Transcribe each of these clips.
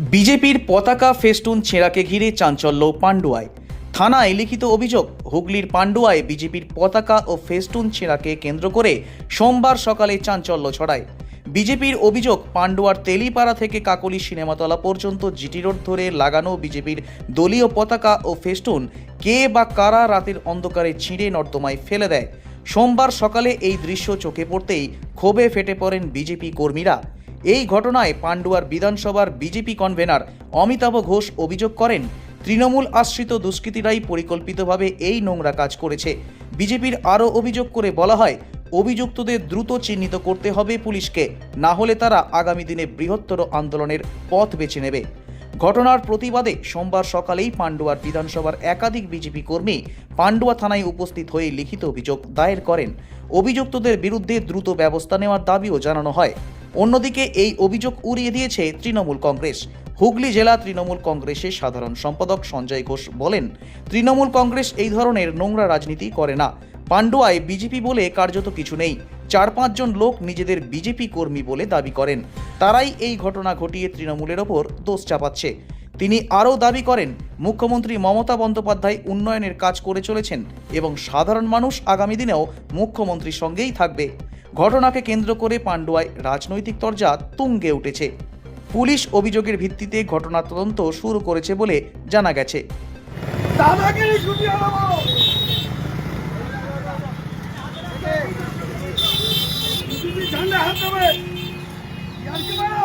বিজেপির পতাকা ফেস্টুন ছেঁড়াকে ঘিরে চাঞ্চল্য পান্ডুয়ায় থানায় লিখিত অভিযোগ, হুগলির পান্ডুয়ায় বিজেপির পতাকা ও ফেস্টুন ছেঁড়াকে কেন্দ্র করে সোমবার সকালে চাঞ্চল্য ছড়ায়। বিজেপির অভিযোগ পান্ডুয়ার তেলিপাড়া থেকে কাকলি সিনেমাতলা পর্যন্ত জিটি রোড ধরে লাগানো বিজেপির দলীয় পতাকা ও ফেস্টুন কে বা কারা রাতের অন্ধকারে ছিঁড়ে নর্দমায় ফেলে দেয়। সোমবার সকালে এই দৃশ্য চোখে পড়তেই ক্ষোভে ফেটে পড়েন বিজেপি কর্মীরা। এই ঘটনায় পান্ডুয়ার বিধানসভার বিজেপি কনভেনার অমিতাভ ঘোষ অভিযোগ করেন, তৃণমূল আশ্রিত দুষ্কৃতীরাই পরিকল্পিতভাবে এই নোংরা কাজ করেছে। বিজেপির আরও অভিযোগ করে বলা হয়, অভিযুক্তদের দ্রুত চিহ্নিত করতে হবে পুলিশকে, না হলে তারা আগামী দিনে বৃহত্তর আন্দোলনের পথ বেছে নেবে। ঘটনার প্রতিবাদে সোমবার সকালেই পান্ডুয়ার বিধানসভার একাধিক বিজেপি কর্মী পান্ডুয়া থানায় উপস্থিত হয়ে লিখিত অভিযোগ দায়ের করেন। অভিযুক্তদের বিরুদ্ধে দ্রুত ব্যবস্থা নেওয়ার দাবিও জানানো হয়। অন্যদিকে এই অভিযোগ উড়িয়ে দিয়েছে তৃণমূল কংগ্রেস। হুগলি জেলা তৃণমূল কংগ্রেসের সাধারণ সম্পাদক সঞ্জয় ঘোষ বলেন, তৃণমূল কংগ্রেস এই ধরনের নোংরা রাজনীতি করে না। পান্ডুয়ায় বিজেপি বলে কার্যত কিছু নেই। চার পাঁচজন লোক নিজেদের বিজেপি কর্মী বলে দাবি করেন। তারাই এই ঘটনা ঘটিয়ে তৃণমূলের ওপর দোষ চাপাচ্ছে। তিনি আরও দাবি করেন, মুখ্যমন্ত্রী মমতা বন্দ্যোপাধ্যায় উন্নয়নের কাজ করে চলেছেন এবং সাধারণ মানুষ আগামী দিনেও মুখ্যমন্ত্রীর সঙ্গেই থাকবে। ঘটনাকে কেন্দ্র করে পান্ডুয়ায় রাজনৈতিক তরজা তুঙ্গে উঠেছে পুলিশ অভিযোগের ভিত্তিতে ঘটনা তদন্ত শুরু করেছে বলে জানা গেছে হাত দেবে ইয়ার কি মারা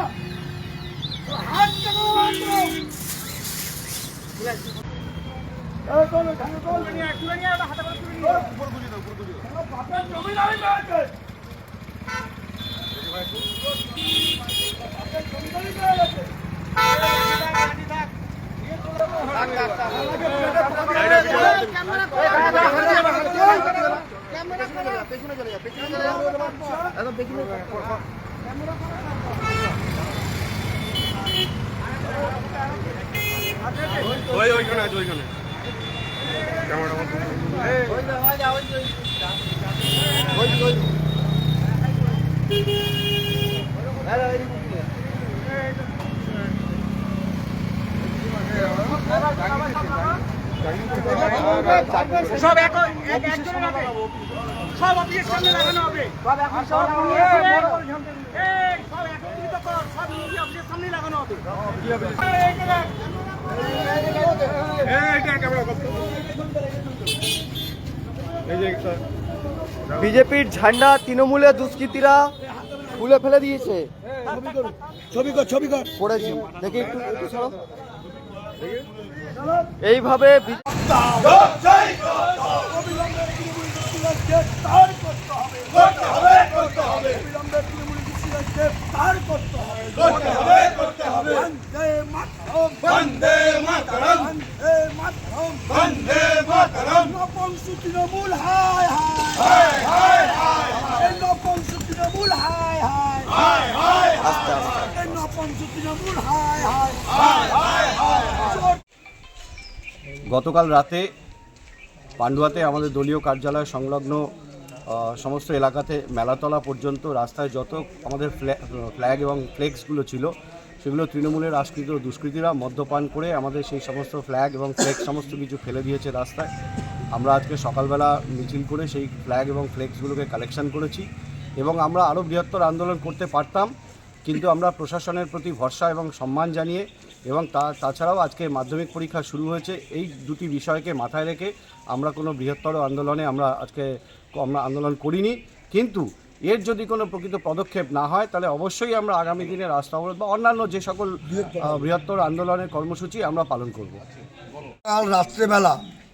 তো হাত দেবো হাত দেবো এই তোল, ঝান্ডা তোল। তোল, আমার বাপের জমি ওই ওইখানে আছে ওইখানে। সব এক এক একজনের হবে সব অফিসের সামনে লাগানো হবে। সব এই সব একত্রিত কর সব অফিসের সামনে লাগানো হবে। বিজেপির ঝান্ডা তৃণমূলের দুষ্কৃতীরা খুলে ফেলে দিয়েছে। ছবি কর ছবি কর পড়েছি। দেখি একটু একটু সরো। এইভাবে বি- বন্দে মাতরম বন্দে মাতরম বন্দে মাতরম নপংসু তৃণমূল হায় হায় হায় হায় হায় নপংসু তৃণমূল হায় হায় হায় হায় আস্তে আস্তে নপংসু তৃণমূল হায় হায় হায় হায় হায় গতকাল রাতে পান্ডুয়াতে আমাদের দলীয় কার্যালয় সংলগ্ন সমস্ত এলাকাতে মেলাতলা পর্যন্ত রাস্তায় যত আমাদের ফ্ল্যা- ফ্ল্যাগ এবং ফ্লেক্সগুলো ছিল, সেগুলো তৃণমূলের আশ্রিত দুষ্কৃতীরা মদ্যপান করে আমাদের সেই সমস্ত ফ্ল্যাগ এবং ফ্লেক্স সমস্ত কিছু ফেলে দিয়েছে রাস্তায়। আমরা আজকে সকালবেলা মিছিল করে সেই ফ্ল্যাগ এবং ফ্লেক্সগুলোকে কালেকশন করেছি এবং আমরা আরও বৃহত্তর আন্দোলন করতে পারতাম। কিন্তু আমরা প্রশাসনের প্রতি ভরসা এবং সম্মান জানিয়ে এবং তা, তাছাড়াও আজকে মাধ্যমিক পরীক্ষা শুরু হয়েছে, এই দুটি বিষয়কে মাথায় রেখে আমরা কোনো বৃহত্তর আন্দোলনে আমরা আজকে আমরা আন্দোলন করিনি। কিন্তু এর যদি কোনো প্রকৃত পদক্ষেপ না হয়, তাহলে অবশ্যই আমরা আগামী দিনে রাস্তা অবরোধ বা অন্যান্য যে সকল বৃহত্তর আন্দোলনের কর্মসূচি আমরা পালন করব। কাল রাত্রেবেলা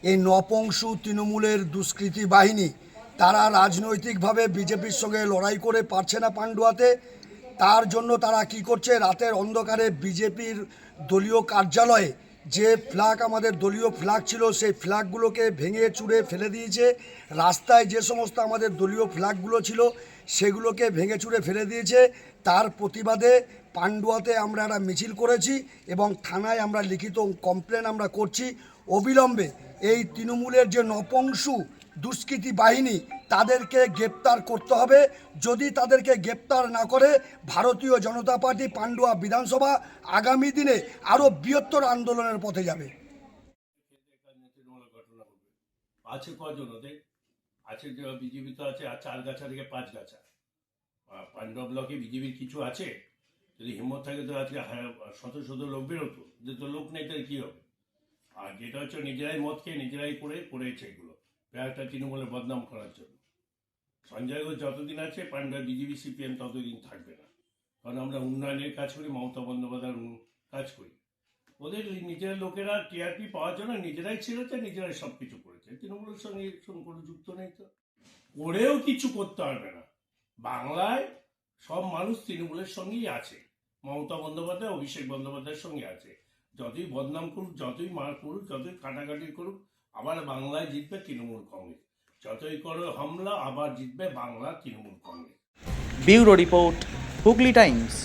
এই নপংশু তৃণমূলের দুষ্কৃতী বাহিনী, তারা রাজনৈতিকভাবে বিজেপির সঙ্গে লড়াই করে পারছে না পান্ডুয়াতে। তার জন্য তারা কি করছে? রাতের অন্ধকারে বিজেপির দলীয় কার্যালয়ে যে ফ্ল্যাগ আমাদের দলীয় ফ্ল্যাগ ছিল, সেই ফ্ল্যাগগুলোকে ভেঙে চুড়ে ফেলে দিয়েছে। রাস্তায় যে সমস্ত আমাদের দলীয় ফ্ল্যাগগুলো ছিল, সেগুলোকে ভেঙে চুড়ে ফেলে দিয়েছে। তার প্রতিবাদে পান্ডুয়াতে আমরা একটা মিছিল করেছি এবং থানায় আমরা লিখিত কমপ্লেন আমরা করছি। অবিলম্বে এই তৃণমূলের যে নপংসু দুষ্কৃতী বাহিনী তাদেরকে গ্রেপ্তার করতে হবে। যদি তাদেরকে গ্রেপ্তার না করে, ভারতীয় জনতা পার্টি পাণ্ডুয়া বিধানসভা আগামী দিনে আরও বৃহত্তর আন্দোলনের পথে যাবে। আছে কজন ওদের? আছে বিজেপি তো আছে, আর চার গাছা থেকে পাঁচ গাছা। পাণ্ডব ব্লকে বিজেপির কিছু আছে? যদি হিম্মত থাকে, তো আজকে শত শত লোক বেরোতো। যে তো লোক নেই তার কী হবে? আর যেটা হচ্ছে, নিজেরাই মদ খেয়ে নিজেরাই করে, করেছে এগুলো। একটা তৃণমূলের বদনাম করার জন্য। সঞ্জয় ঘোষ যতদিন আছে পাণ্ডব বিজেপি, সিপিএম ততদিন থাকবে না। কারণ আমরা উন্নয়নের কাজ করি, মমতা বন্দ্যোপাধ্যায়ের কাজ করি। ওদের নিজের লোকেরা টিআরপি পাওয়ার জন্য নিজেরাই ছেড়েছে, নিজেরাই সব কিছু করেছে। তৃণমূলের সঙ্গে কোনো যুক্ত নেই তো। করেও কিছু করতে পারবে না। বাংলায় সব মানুষ তৃণমূলের সঙ্গেই আছে। মমতা বন্দ্যোপাধ্যায়, অভিষেক বন্দ্যোপাধ্যায়ের সঙ্গে আছে। যতই বদনাম করুক, যতই মার করুক যতই কাটাকাটি করুক আবার বাংলায় জিতবে তৃণমূল কংগ্রেস। যতই করো হামলা, আবার জিতবে Bangla Trinamool congress. Bureau report, Hooghly times.